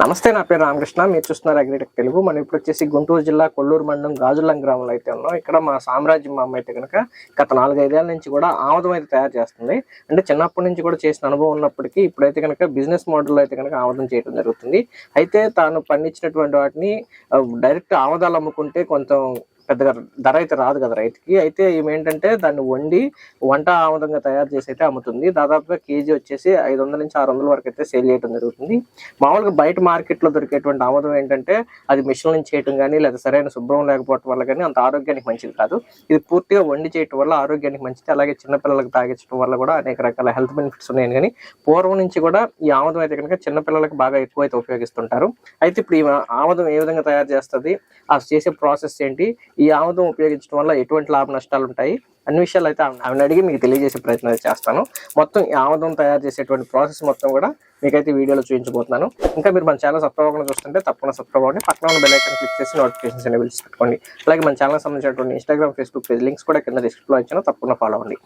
నమస్తే నా పేరు రామకృష్ణ. మీరు చూస్తున్నారు అగ్రిటెక్ తెలుగు. మనం ఇప్పుడు వచ్చేసి గుంటూరు జిల్లా కొల్లూరు మండలం గాజులం గ్రామంలో అయితే ఉన్నాం. ఇక్కడ మా సామ్రాజ్యం మా అమ్మ అయితే కనుక గత నాలుగైదేళ్ళ నుంచి కూడా ఆముదం అయితే తయారు చేస్తుంది. అంటే చిన్నప్పటి నుంచి కూడా చేసిన అనుభవం ఉన్నప్పటికీ ఇప్పుడైతే కనుక బిజినెస్ మోడల్లో అయితే కనుక ఆముదం చేయడం జరుగుతుంది. అయితే తాను పండించినటువంటి వాటిని డైరెక్ట్ ఆముదాలు అమ్ముకుంటే కొంచెం పెద్దగా ధర అయితే రాదు కదా రైతుకి. అయితే ఈమె ఏంటంటే దాన్ని వండి వంట ఆముదంగా తయారు చేసి అయితే అమ్ముతుంది. దాదాపుగా కేజీ వచ్చేసి ఐదు వందల నుంచి ఆరు వందల వరకు అయితే సేల్ చేయడం జరుగుతుంది. మామూలుగా బయట మార్కెట్లో దొరికేటువంటి ఆముదం ఏంటంటే అది మిషన్ నుంచి చేయటం కానీ లేదా సరైన శుభ్రం లేకపోవడం వల్ల కానీ అంత ఆరోగ్యానికి మంచిది కాదు. ఇది పూర్తిగా వండి చేయటం వల్ల ఆరోగ్యానికి మంచిది. అలాగే చిన్నపిల్లలకు తాగించడం వల్ల కూడా అనేక రకాల హెల్త్ బెనిఫిట్స్ ఉన్నాయని కానీ పూర్వం నుంచి కూడా ఈ ఆముదం అయితే కనుక చిన్నపిల్లలకు బాగా ఎక్కువ అయితే ఉపయోగిస్తుంటారు. అయితే ఇప్పుడు ఈ ఆముదం ఏ విధంగా తయారు చేస్తుంది? ఆ చేసే ప్రాసెస్ ఏంటి? ఈ ఆముదం ఉపయోగించడం వల్ల ఎటువంటి లాభ నష్టాలు ఉంటాయి? అన్ని విషయాలు అయితే ఆమెను అడిగి మీకు తెలియజేసే ప్రయత్నం చేస్తాను. మొత్తం ఈ ఆముదం తయారు చేసేటువంటి ప్రాసెస్ మొత్తం కూడా మీకైతే వీడియోలో చూపించబోతున్నాను. ఇంకా మీరు మన ఛానల్ సబ్స్క్రైబ్ అవ్వకుండా చూస్తుంటే తప్పకుండా సబ్స్క్రైబ్ అవ్వండి. పక్కన ఉన్న బెల్ క్లిక్ చేసి నోటిఫికేషన్స్ అనేవి పెట్టుకోండి. అలాగే మన ఛానల్ సంబంధించినటువంటి ఇన్స్టాగ్రామ్ ఫేస్బుక్ పేజ్ లింక్స్ కూడా కింద డిస్క్రిప్షన్లో ఇచ్చాను. తప్పకుండా ఫాలో అవ్వండి.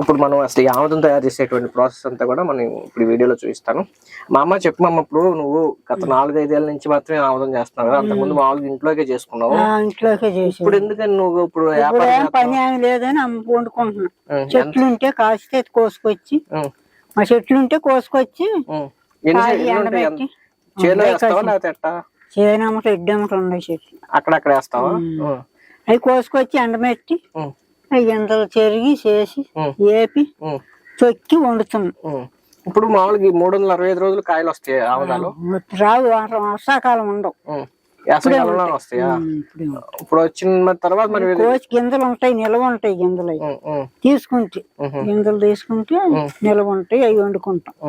ఇప్పుడు మనం అసలు ఈ ఆముదం తయారు చేసేటువంటి ప్రాసెస్ అంతా కూడా మనం ఇప్పుడు వీడియోలో చూపిస్తాను. మా అమ్మ చెప్పు మా అమ్మ ఇప్పుడు నువ్వు గత నాలుగైదేళ్ళ నుంచి మాత్రమే ఆముదం చేస్తున్నావు కదా అంతకుముందు మామూలుగా ఇంట్లోకే చేసుకున్నావు. ఇంట్లోకే చేసి ఇప్పుడు ఎందుకని నువ్వు ఇప్పుడు వ్యాపారం పని ఏమి లేదని వండుకుంటున్నాం. చెట్లు ఉంటే కాస్తే కోసుకొచ్చి మా చెట్లు ఉంటే కోసుకొచ్చి చేలో వేస్తావా లేకపోతే ఎట్టా? చేనమ్మట ఎడ్డమ్మట ఉన్నాయి చెట్లు. అక్కడక్కడ వేస్తావా? అవి కోసుకొచ్చి ఎండబెట్టి ఎండలు చెరిగి చేసి. ఏపి చొక్కి వండుతున్నాం ఉం. ఇప్పుడు మామూలుగా మూడు వందల అరవై ఐదు రోజులు కాయలు వస్తాయి ఆముదాలు రావు వర్ష- వర్షాకాలం ఉండవు. వేసవికాలంలో వస్తాయా? ఉం, ఇప్పుడే వచ్చిన తర్వాత మరి కోసి గింజలు ఉంటాయి నిల్వ ఉంటాయి గింజలు తీసుకుంటే. గింజలు తీసుకుంటే నిల్వ ఉంటాయి అవి వండుకుంటాం.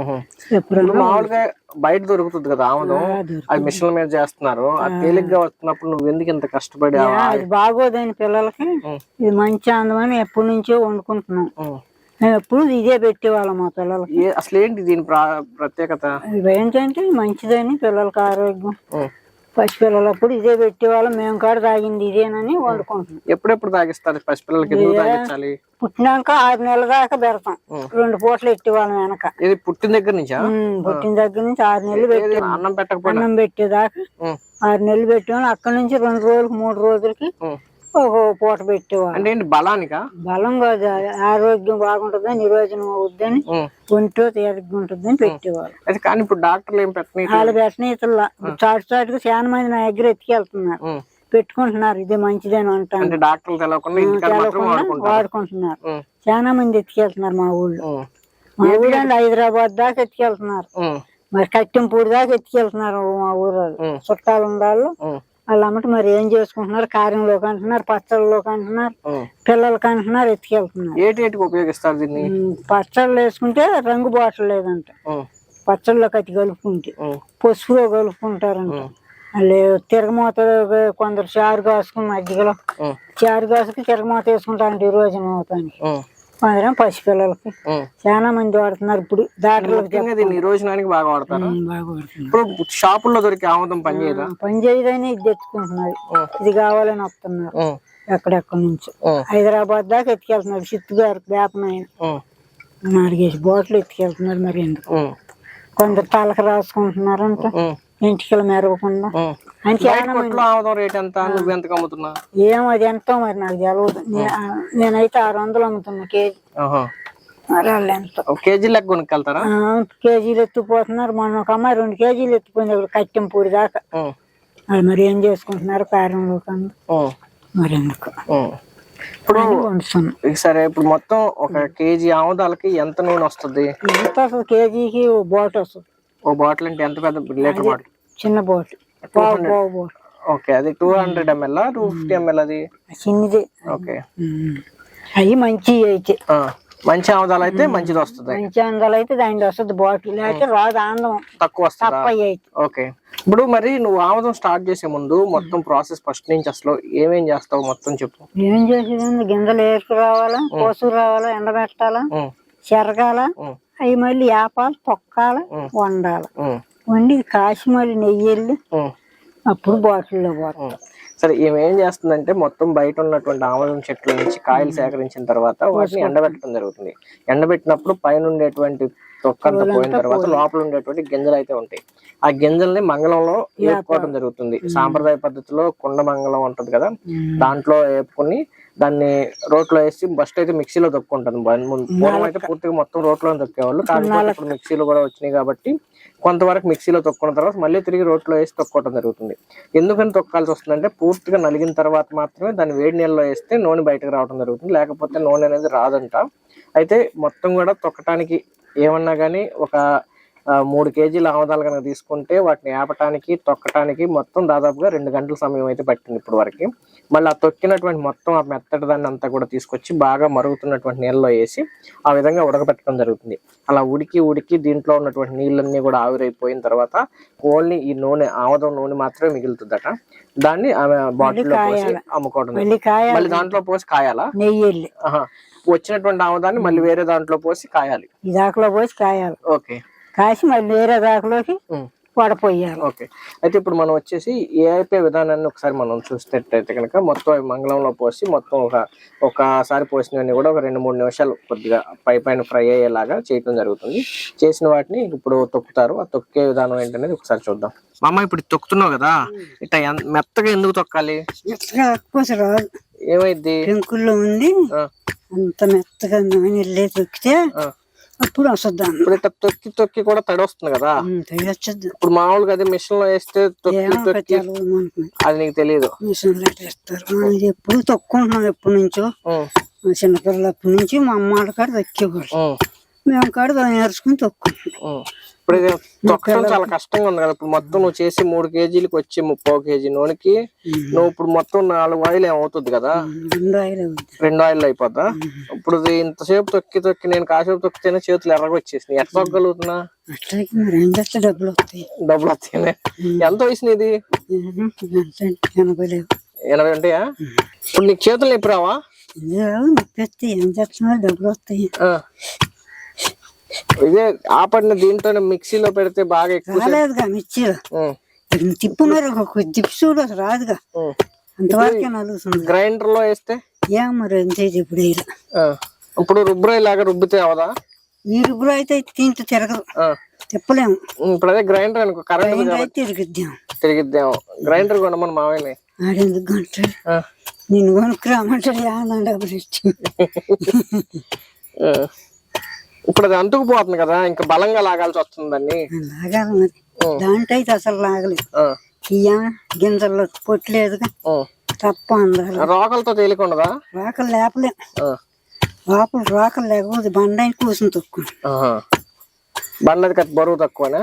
మామూలుగా బయట దొరుకుతుంది కదా ఆముదం. అది మిషన్ల మీద చేస్తున్నారు. అది తేలిగ్గా వస్తున్నప్పుడు నువ్వు ఎందుకు ఇంత కష్టపడి అది బాగోదని పిల్లలకి. ఇది మంచి అందమని ఎప్పటి నుంచో వండుకుంటున్నాం. మేము ఎప్పుడు ఇదే పెట్టేవాళ్ళం మా పిల్లలకి. అసలు ఏంటి దీని ప్రా- ప్రత్యేకత? ఇది ఏంటంటే మంచిదని పిల్లలకి ఆరోగ్యం. పసిపిల్లలప్పుడు ఇదే పెట్టేవాళ్ళం మేము కాడ తాగింది ఇదేనని వండుకుంటున్నాం. ఎప్పుడెప్పుడు తాగిస్తారు పసిపిల్లలకి? ఎందుకు తాగించాలి? పుట్టినాక ఆరు నెలల దాకా పెడతాం. రెండు పూటలు ఎట్టేవాళ్ళం వెనక. ఇది పుట్టిన దగ్గర నుంచా? పుట్టిన దగ్గర నుంచి ఆరు నెలలు పెట్టి అన్నం పెట్టేదాకా. ఆరు నెలలు పెట్టేవాళ్ళం. అక్కడి నుంచి రెండు రోజులకి మూడు రోజులకి ఒక పూట పెట్టేవాళ్ళం. అంటే ఏంటి బలానికా? బలం కాదు ఆరోగ్యం బాగుంటుందని నిరోజనం అవుద్దని ఉం. ఒంటో తేలిగ్గా ఉంటుందని పెట్టేవాళ్ళు. అయితే కానీ ఇప్పుడు డాక్టర్లు ఏం పెట్టని వాళ్ళ పెట్టనీతల్లో చాటు చాటుగా చాలా మంది నా దగ్గర ఎత్తుకెళ్తున్నారు. పెట్టుకుంటున్నారు ఇది మంచిదని అంటాను. అంటే డాక్టర్లు తెలవకుండా వాడుకుంటున్నారు. చాలా మంది ఎత్తుకెళ్తున్నారు మా ఊళ్ళో. మా ఊళ్ళో హైదరాబాద్ దాకా ఎత్తుకెళ్తున్నారు. మరి కట్టెంపూడి దాకా ఎత్తుకెళ్తున్నారు మా ఊరు. చుట్టాలు ఉండాలి ఉం. వాళ్ళు అమ్మట మరి ఏం చేసుకుంటున్నారు కారంలోకి అంటున్నారు పచ్చళ్ళలోకి అంటున్నారు. పిల్లలకి అంటున్నారు ఎత్తుకెళ్తున్నారు ఏటి ఏటికి ఉపయోగిస్తారు దీన్ని పచ్చళ్ళు వేసుకుంటే రంగు బాటలు లేదంట ఉం. పచ్చళ్ళలో కట్టి కలుపుకుంటే. పసుపులో కలుపుకుంటారంట తిరగమూత కొందరు చారు కాసుకుని ఉం. చారు కాసుకు తిరగమూత వేసుకుంటారంట ఈ రోజు అవుతానికి ఉం. కొందరం పసిపిల్లలకి. చాలా మంది వాడుతున్నారు ఇప్పుడు దీన్ని రోజునానికి బాగా వాడతారు బాగా వాడుతున్నారు ఇప్పుడు షాపుల్లో దొరికే ఆముదం పని చేయదా పని చేయదని ఇది తెచ్చుకుంటున్నారు ఇది కావాలని వస్తున్నారు. ఎక్కడెక్కడి నుంచి. హైదరాబాద్ దాకా ఎత్తుకెళ్తున్నారు చిత్తూరు వేపనాయన ఉం. నాలుగేసి బాటిల్ ఎత్తుకెళ్తున్నారు మరి ఎందుకు. కొందరు తలకు రాసుకుంటున్నారంట ఉం. ఇంటికి మెరగకుండా. ఆముదం రేట్ ఎంత? నువ్వు ఎంత అమ్ముతున్నా ఏమో అది ఎంతో మరి నాకు ఆ, నేనైతే ఆరు వందలు అమ్ముతున్నా కేజీ. మరి వాళ్ళు ఎంతో? కేజీ లెక్క కొనుక్కెళ్తారా? కేజీలు ఎత్తుకుపోతున్నారు మొన్న ఒక అమ్మాయి రెండు కేజీలు ఎత్తుకుంది ఇప్పుడు కట్టెంపూడి దాకా. వాళ్ళు మరి ఏం చేసుకుంటున్నారు? కారంలో కన్నా. మరి ఎందుకు. ఇప్పుడు సరే ఇప్పుడు మొత్తం ఒక కేజీ ఆముదాలకి ఎంత నూనె వస్తుంది? ఎంత అసలు కేజీకి బోట్ వస్తుంది. ఓ బాటిల్ అంటే ఎంత పెద్ద లీటర్ బాటిల్? చిన్న బోట్ పావు పావు బోట్ ఓకే అది two hundred ML two fifty ML అది? చిన్నది. ఓకే. అవి మంచి అయితే. మంచి ఆముదాలు అయితే మంచిది వస్తుంది. మంచి అందాలు అయితే దాంట్లో వస్తుంది బాటిల్. లేకపోతే రాదు ఆందం తక్కువ వస్తుందా? అయితే. ఓకే. ఇప్పుడు మరి నువ్వు ఆముదం స్టార్ట్ చేసే ముందు మొత్తం ప్రాసెస్ ఫస్ట్ నుంచి అసలు ఏమేం చేస్తావు మొత్తం చెప్పు. ఏం చేసేదండి గింజలు ఏరుకు రావాలా? కోసు రావాలా ఎండబెట్టాలా. చెరగాల. అవి మళ్ళీ వేపాలి తొక్కాలి వండాలి. వండి కాసి మళ్ళీ నెయ్యి వెళ్ళి. అప్పుడు బాటిల్లో పోతాం సరే ఈమె ఏం చేస్తుందంటే మొత్తం బయట ఉన్నటువంటి ఆమదం చెట్ల నుంచి కాయలు సేకరించిన తర్వాత వాటిని ఎండబెట్టడం జరుగుతుంది ఎండబెట్టినప్పుడు పైన ఉండేటువంటి తొక్కంతా పోయిన తర్వాత లోపల ఉండేటువంటి గింజలు అయితే ఉంటాయి. ఆ గింజల్ని మంగళంలో వేపుకోవడం జరుగుతుంది. సాంప్రదాయ పద్ధతిలో కుండ మంగళం ఉంటది కదా దాంట్లో వేపుకొని దాన్ని రోట్లో వేసి ఫస్ట్ అయితే మిక్సీలో తొక్కుంటాను. పూర్వం అయితే పూర్తిగా మొత్తం రోట్లో తొక్కేవాళ్ళు. కాకపోతే ఇప్పుడు మిక్సీలు కూడా వచ్చినాయి కాబట్టి కొంతవరకు మిక్సీలో తొక్కున్న తర్వాత మళ్ళీ తిరిగి రోట్లో వేసి తొక్కోవడం జరుగుతుంది. ఎందుకని తొక్కాల్సి వస్తుందంటే పూర్తిగా నలిగిన తర్వాత మాత్రమే దాన్ని వేడి నీళ్ళలో వేస్తే నూనె బయటకు రావడం జరుగుతుంది. లేకపోతే నూనె అనేది రాదంట. అయితే మొత్తం కూడా తొక్కటానికి ఏమన్నా కానీ ఒక మూడు కేజీల ఆముదాలు కనుక తీసుకుంటే వాటిని ఆపటానికి తొక్కటానికి మొత్తం దాదాపుగా రెండు గంటల సమయం అయితే పట్టింది ఇప్పుడు వరకు. మళ్ళీ ఆ తొక్కినటువంటి మొత్తం ఆ మెత్తటి దాన్ని అంతా కూడా తీసుకొచ్చి బాగా మరుగుతున్నటువంటి నీళ్ళలో వేసి ఆ విధంగా ఉడకబెట్టడం జరుగుతుంది. అలా ఉడికి ఉడికి దీంట్లో ఉన్నటువంటి నీళ్ళన్నీ కూడా ఆవిరైపోయిన తర్వాత ఓన్లీ ఈ నూనె ఆముదం నూనె మాత్రమే మిగులుతుందట. దాన్ని ఆమె బాటిల్లో పోసి అమ్ముకోవడం. మళ్ళీ దాంట్లో పోసి కాయాలా? నెయ్యి. వచ్చినటువంటి ఆముదాన్ని మళ్ళీ వేరే దాంట్లో పోసి కాయాలి. ఈ దాకలో పోసి కాయాలి. ఓకే. కాసి మళ్ళీ వేరే దాకలోకి. వడపోయాలి ఓకే. అయితే ఇప్పుడు మనం వచ్చేసి ఏఐపీ విధానాన్ని ఒకసారి మనం చూసినట్టయితే కనుక మొత్తం అవి మంగళంలో పోసి మొత్తం ఒక ఒకసారి పోసినవన్నీ కూడా ఒక రెండు మూడు నిమిషాలు కొద్దిగా పై పైన ఫ్రై అయ్యేలాగా చేయడం జరుగుతుంది. చేసిన వాటిని ఇప్పుడు తొక్కుతారు. ఆ తొక్కే విధానం ఏంటనేది ఒకసారి చూద్దాం. మామ ఇప్పుడు తొక్కుతున్నావు కదా ఇట్లా మెత్తగా ఎందుకు తొక్కాలి? పెంకుల్లో ఉంది. అంత మెత్తగా నూనె తొక్కితే. అప్పుడు వస్తుంది ఇప్పుడు ఇట్లా తొక్కి తొక్కి కూడా తడి వస్తుంది కదా ఇప్పుడు మామూలుగా అది మిషన్లో వేస్తే తొక్కి తొక్కి అది నీకు తెలియదు మిషన్లో తెస్తారు మనం ఇది ఎప్పుడు తొక్కుంటున్నాం ఎప్పటి నుంచో. చిన్నపిల్లలప్పటి నుంచి మా అమ్మ వాళ్ళ కాడ తొక్కేవాళ్ళు. మేము కాడ దాన్ని నేర్చుకుని తొక్కుంటున్నాం ఉమ్. ఇప్పుడు ఇది తొక్కడం చాలా కష్టంగా ఉంది కదా. ఇప్పుడు మొత్తం నువ్వు చేసి మూడు కేజీలకు వచ్చి ముప్పై కేజీ నూనెకి నువ్వు ఇప్పుడు మొత్తం నాలుగు ఆయిల్ ఏమవుతుంది కదా? రెండు ఆయిల్ అవుద్ది. రెండు ఆయిల్ అయిపోద్దా? ఇప్పుడు ఇంతసేపు తొక్కి తొక్కి నేను కాసేపు తొక్కితేనే చేతులు ఎర్రగా వచ్చేసినాయి. ఎట్లా తొక్కగలుగుతున్నా? డబ్బులు వస్తాయి. డబ్బులు వస్తాయి ఎంత వయసు ఇది ఎనభై ఉంటాయా ఇప్పుడు నీకు చేతులు నొప్పి రావా డబ్బులు వస్తాయి. ఆ. ఇదే ఆపడిన దీంతో మిక్సీలో పెడితే బాగా ఎక్కువ రాలేదుగా ఉమ్, తిప్పు మరి ఒక అసలు రాదుగా. అంతవరకే నలుగుతుంది. గ్రైండర్లో వేస్తే? ఏం మరి అంతే ఇప్పుడు ఆ. ఇప్పుడు రుబ్బురాయి లాగా రుబ్బితే అవదా? ఈ రుబ్బులు అయితే తింటూ తిరగదు. ఆ. తిప్పలేము. ఉమ్, ఇప్పుడు అదే గ్రైండర్ అనుకో కరెంట్ తిరిగిద్దాం. తిరిగిద్దాం. గ్రైండర్ కొనమని మామయ్యని ఆడెందుకు ఆ. నిన్ను కొనుక్కురామంటాడు ఇచ్చి ఆ. ఇప్పుడు అది అంటుకుపోతుంది కదా ఇంకా బలంగా లాగాల్సి వస్తుంది దాన్ని లాగాలి మరి దాంట్లో అయితే అసలు లాగలేదు. ఇయ్య గింజల్లో పొట్లేదుగా. ఉమ్. తప్ప అందాలి రోకలతో తేలికుండదా? రోకలు లేపలేం. లోపల రోకలు లేకపోతే బండాయి కూసిన తక్కువ. బండది కత్తి బరువు తక్కువనా?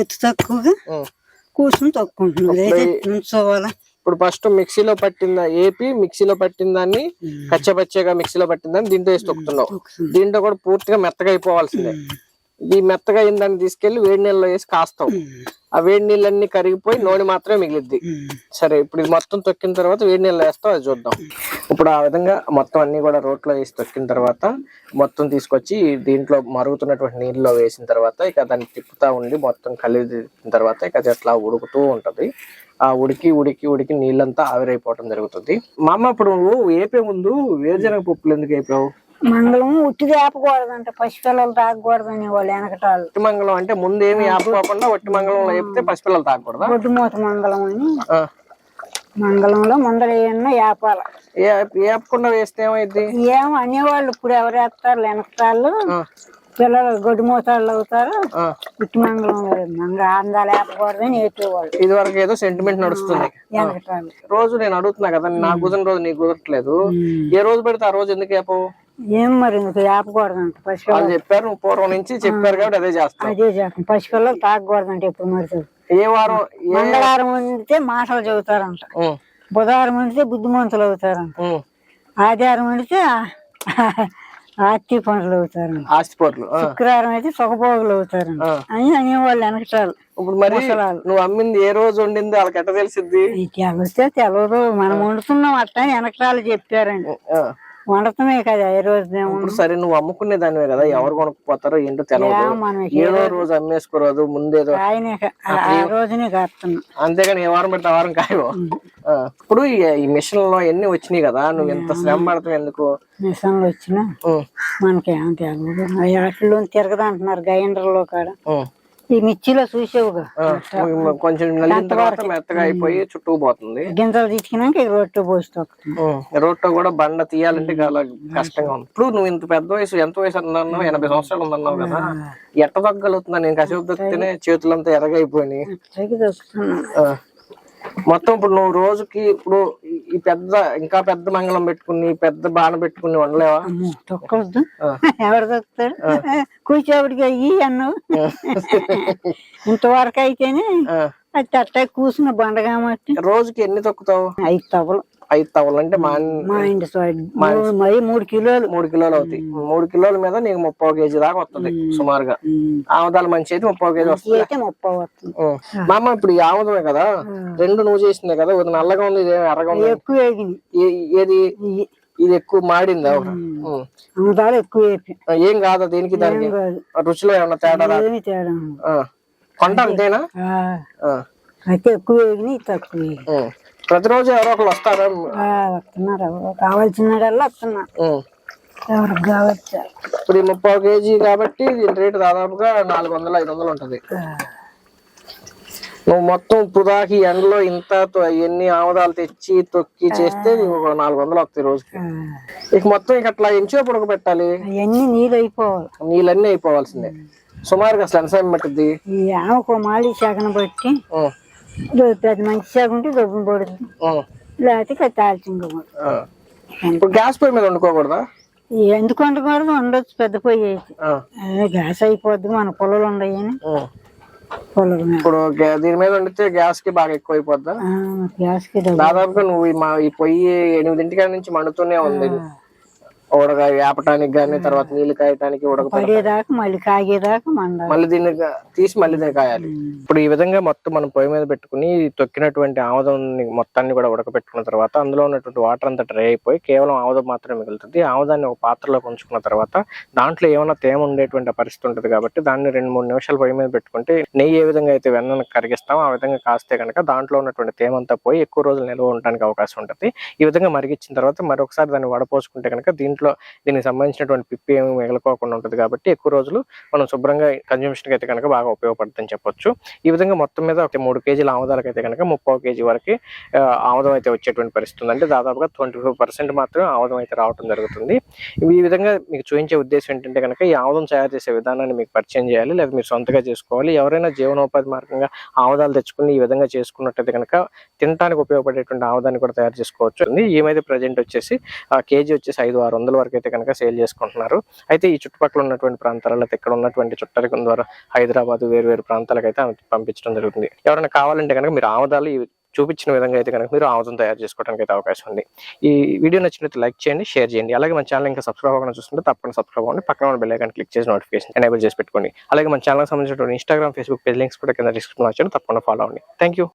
ఎత్తు తక్కువగా. కూర్చుని తక్కువ అయితే నుంచోవాలా ఇప్పుడు ఫస్ట్ మిక్సీలో పట్టిందా ఏపి మిక్సీలో పట్టిన దాన్ని కచ్చపచ్చగా మిక్సీలో పట్టిన దాన్ని దీంట్లో వేసి తొక్కుతున్నావు. దీంట్లో కూడా పూర్తిగా మెత్తగా అయిపోవాల్సిందే. ఈ మెత్తగా అయిన దాన్ని తీసుకెళ్ళి వేడి నీళ్ళలో వేసి కాస్తాం. ఆ వేడి నీళ్ళన్నీ కరిగిపోయి నూనె మాత్రమే మిగిలిద్ది. సరే ఇప్పుడు ఇది మొత్తం తొక్కిన తర్వాత వేడి నీళ్ళు వేస్తాం అది చూద్దాం. ఇప్పుడు ఆ విధంగా మొత్తం అన్ని కూడా రోట్లో వేసి తొక్కిన తర్వాత మొత్తం తీసుకొచ్చి దీంట్లో మరుగుతున్నటువంటి నీళ్ళలో వేసిన తర్వాత ఇక దాన్ని తిప్పుతా ఉండి మొత్తం కలిపి తిప్పిన తర్వాత ఇక అది అట్లా ఉడుకుతూ ఉంటుంది. ఆ ఉడికి ఉడికి ఉడికి నీళ్ళంతా ఆవిరైపోవటం జరుగుతుంది. మా అమ్మ ఇప్పుడు నువ్వు వేపే ముందు వేరుశనగ పప్పులు ఎందుకు అయిపోయావు మంగళం ఉట్టిది ఆపకూడదంట పసిపిల్లలు తాగకూడదని వాళ్ళు వెనకటాలు ఒట్టి మంగళం అంటే ముందు ఏమి ఆపుకోకుండా ఒట్టి మంగళంలో వేపితే పసిపిల్లలు తాగకూడదా? గొడ్డుమూత మంగళం అని. ఆ. మంగళంలో ముందర ఏమన్నా ఏ ఏపకుండా వేస్తే ఏమైంది ఏం అనేవాళ్ళు ఇప్పుడు ఎవరు వేస్తారు వెనకటాళ్ళు. పిల్లలు గొడ్డుమూతాళ్ళు అవుతారు. ఆ. ఉట్టి మంగళం మంగ ఆందాలు వేపకూడదని వేపేవాళ్ళు ఇది వరకు ఏదో సెంటిమెంట్ నడుస్తుంది. వెనకటాళ్ళు. రోజు నేను అడుగుతున్నా కదా నాకు కుదిరిన రోజు నీకు కుదరట్లేదు. ఏ రోజు పెడితే ఆ రోజు ఎందుకు వేపవు? ఏం మరి ఇంక పసిపిల్లలు వాళ్ళు చెప్పారు నువ్వు పూర్వం నుంచి చెప్పారు కాబట్టి అదే చేస్తావు అదే చేస్తాం పసిపిల్లలు తాగకూడదంట ఎప్పుడు మరి ఏ వారం ఏ మంగళవారం ఉండితే మాటలు చెబుతారంట. ఉం, బుధవారం ఉండితే బుద్ధిమంతులు అవుతారంట. ఆదివారం ఉండితే ఆర్తి పనులు అవుతారంట. ఆస్తిపోట్లు ఆ. శుక్రవారం అయితే సుఖభోగులు అవుతారంట. అని అనేవాళ్ళు వెనకటాలు. ఇప్పుడు మరి నువ్వు అమ్మింది ఏ రోజు వండింది వాళ్ళకి ఎట్ట తెలిసిద్ది? తెలిస్తే తెలవదు. మనం వండుతున్నాం అట్లా అని వెనకటాలు చెప్పారండి ఆ. వండటమే కదా ఏ రోజు ఇప్పుడు సరే నువ్వు అమ్ముకునే దానివే కదా ఎవరు కొనుక్కుపోతారో ఏంటో తెలియదు ఏదో రోజు అమ్మేసుకోరాదు ముందేదో ఆ రోజునే కాస్తున్నాం అంతేగాని ఏ వారం పెడితే వారం కాయవు. ఆ, ఇప్పుడు ఈ- మిషన్లో ఎన్ని వచ్చినాయి కదా నువ్వు ఎంత శ్రమ పడతావు ఎందుకు? మిషన్లు వచ్చినా ఉం, మనకి ఏం తెలియదు వాటిలో తిరగదంటున్నారు గ్రైండర్లో కాడ. ఈ మిర్చిలో చూసావుగా. కొంచెం నలిగిన తర్వాత మెత్తగా అయిపోయి చుట్టూ పోతుంది. గింజలు తీసుకున్నాక రొట్టె పోసి తొక్కుతుంది ఉం, రోడ్లో కూడా బండ తీయాలంటే చాలా కష్టంగా ఉంది. ఇప్పుడు నువ్వు ఇంత పెద్ద వయసు ఎంత వయసు అన్నావు ఎనభై సంవత్సరాలు ఉందన్నావు కదా. ఎట్ట తగ్గలుగుతున్నా నేను కసేపు దొక్కితేనే చేతులంతా ఎరగైపోయినాయి. మొత్తం ఇప్పుడు నువ్వు రోజుకి ఇప్పుడు ఈ- పెద్ద ఇంకా పెద్ద మంగళం పెట్టుకుని పెద్ద బాణ పెట్టుకుని వండలేవా అమ్మో, తొక్కవద్దు. ఎవరు తొక్కుతాడు కూర్చోబడిగా ఈ అన్ను. ఇంతవరకు అయితేనే. అది తట్ట కూసిన బండగా మట్టి రోజుకి ఎన్ని తొక్కుతావు? ఐదు తవ్వలు. ఐదు తవ్వలు అంటే మా మరి మూడు కిలోలు. మూడు కిలోలు అవుతాయి. మూడు కిలోల మీద నీకు ముప్పై కేజీ దాకా వస్తుంది సుమారుగా. ఆముదాలు మంచి అయితే ముప్పై కేజీ వస్తుంది. ముప్పై వస్తుంది. మా అమ్మ ఇప్పుడు ఆముదమే కదా రెండు నువ్వు చేసిందే కదా ఇది నల్లగా ఉంది ఇది ఎర్రగా ఉంది. ఎక్కువ ఏది? ఇది ఎక్కువ మాడిందా ఉం. అమ్మదాలు ఎక్కువ ఏం కాదా దేనికి దానికి? రుచిలో ఏమన్నా తేడా తేడా. కొంట అంతేనా. అయితే ఎక్కువ తక్కువ. ప్రతిరోజు ఎవరో ఒకరు వస్తారా? ఆ, వస్తున్నారు. ఎవరో కావాల్సినడల్లా వస్తున్నారు ఉం. ఎవరికి కావచ్చు? ఇప్పుడు ఈ ముప్పై కేజీ కాబట్టి దీని రేటు దాదాపుగా నాలుగు వందలు ఐదు వందలు ఉంటది నువ్వు మొత్తం ఇప్పుడు దాకా ఈ ఎండలో ఇంత తో- ఎన్ని ఆముదాలు తెచ్చి తొక్కి చేస్తే నీకు ఒక నాలుగు వందలు వస్తాయి రోజుకి. ఇక మొత్తం ఇక అట్లా ఎంచో పొడక పెట్టాలి అవన్నీ నీళ్ళు అయిపోవాలి. నీళ్ళన్నీ అయిపోవాల్సిందే. సుమారుగా అసలు ఎంత సమయం పట్టుద్ది? ఈ ఆమెకు మాలి శాఖను బట్టి ఉం. పెద్ద మంచి శాఖ ఉంటే దొబ్బు పడుతుంది. లేకపోతే. ఇప్పుడు గ్యాస్ పొయ్యి మీద వండుకోకూడదా? ఎందుకు వండకూడదు ఉండొచ్చు పెద్ద పొయ్యి. గ్యాస్ అయిపోద్ది మన పొలాలు ఉండయని. పొలాలు మీద. ఇప్పుడు దీని మీద వండితే గ్యాస్కి బాగా ఎక్కువ అయిపోద్దా ఆ, గ్యాస్కి డబ్బు దాదాపుగా నువ్వు మా ఈ పొయ్యి ఎనిమిదింటికాడ నుంచి మండుతూనే ఉంది. ఉడక వేపటానికి గానీ తర్వాత నీళ్ళు కాయటానికి ఉడక పడేదాకా మళ్ళీ కాగేదాకా మళ్ళీ దీన్ని తీసి మళ్ళీ దీన్ని కాయాలి. ఇప్పుడు ఈ విధంగా మొత్తం మనం పొయ్యి మీద పెట్టుకుని తొక్కినటువంటి ఆముదం మొత్తాన్ని కూడా ఉడకబెట్టుకున్న తర్వాత అందులో ఉన్నటువంటి వాటర్ అంతా డ్రై అయిపోయి కేవలం ఆముదం మాత్రమే మిగులుతుంది. ఆముదాన్ని ఒక పాత్రలో ఉంచుకున్న తర్వాత దాంట్లో ఏమైనా తేమ ఉండేటువంటి పరిస్థితి ఉంటుంది కాబట్టి దాన్ని రెండు మూడు నిమిషాలు పొయ్యి మీద పెట్టుకుంటే నెయ్యి ఏ విధంగా అయితే వెన్నను కరిగిస్తామో ఆ విధంగా కాస్తే కనుక దాంట్లో ఉన్నటువంటి తేమ అంతా పోయి ఎక్కువ రోజులు నిల్వ ఉండడానికి అవకాశం ఉంటుంది. ఈ విధంగా మరిగించిన తర్వాత మరొకసారి దాన్ని వడపోసుకుంటే కనుక దీంట్లో దీనికి సంబంధించినటువంటి పిప్పి ఏమి మిగలకోకుండా ఉంటుంది కాబట్టి ఎక్కువ రోజులు మనం శుభ్రంగా కన్జంప్షన్ అయితే కనుక బాగా ఉపయోగపడుతుందని చెప్పొచ్చు. ఈ విధంగా మొత్తం మీద ఒక మూడు కేజీల ఆముదాలకు అయితే కనుక ముప్పై కేజీ వరకు ఆ, ఆముదం అయితే వచ్చేటువంటి పరిస్థితి ఉంది అంటే దాదాపుగా ట్వంటీ ఫైవ్ పర్సెంట్ మాత్రం ఆముదం అయితే రావడం జరుగుతుంది. ఈ విధంగా మీకు చూపించే ఉద్దేశం ఏంటంటే కనుక ఈ ఆముదం తయారు చేసే విధానాన్ని మీకు పరిచయం చేయాలి లేదా మీరు సొంతగా చేసుకోవాలి. ఎవరైనా జీవనోపాధి మార్గంగా ఆముదాలు తెచ్చుకుని ఈ విధంగా చేసుకున్నట్టయితే కనుక తినడానికి ఉపయోగపడేటువంటి ఆముదాన్ని కూడా తయారు చేసుకోవచ్చు. ఈ మీద ప్రజెంట్ వచ్చేసి ఆ కేజీ వచ్చేసి ఐదు ఆరు వరకు అయితే కనుక సేల్ చేసుకుంటున్నారు. అయితే ఈ చుట్టుపక్కల ఉన్నటువంటి ప్రాంతాలలో ఇక్కడ ఉన్నటువంటి చుట్టరికం ద్వారా హైదరాబాద్ వేరు వేరు ప్రాంతాలకు అయితే పంపించడం జరుగుతుంది. ఎవరైనా కావాలంటే కనుక మీరు ఆముదాలు చూపించిన విధంగా అయితే కనుక మీరు ఆముదం తయారు చేసుకోవడానికి అయితే అవకాశం ఉంది. ఈ వీడియో నచ్చినట్టు లైక్ చేయండి షేర్ చేయండి. అలాగే మన ఛానల్ ఇంకా సబ్స్క్రైబ్ అవ్వకుండా చూస్తుంటే తప్పకుండా సబ్స్క్రైబ్ అవ్వండి. పక్కన ఉన్న బెల్ ఐకాన్ క్లిక్ చేసి నోటిఫికేషన్ ఎనేబుల్ చేసి పెట్టుకోండి. అలాగే మన ఛానల్ సంబంధించిన ఇన్స్టాగ్రామ్ ఫేస్బుక్ పేజ్ లింక్స్ కూడా కింద డిస్క్రిప్షన్ వచ్చాను తప్పకుండా ఫాలో అవ్వండి. Thank you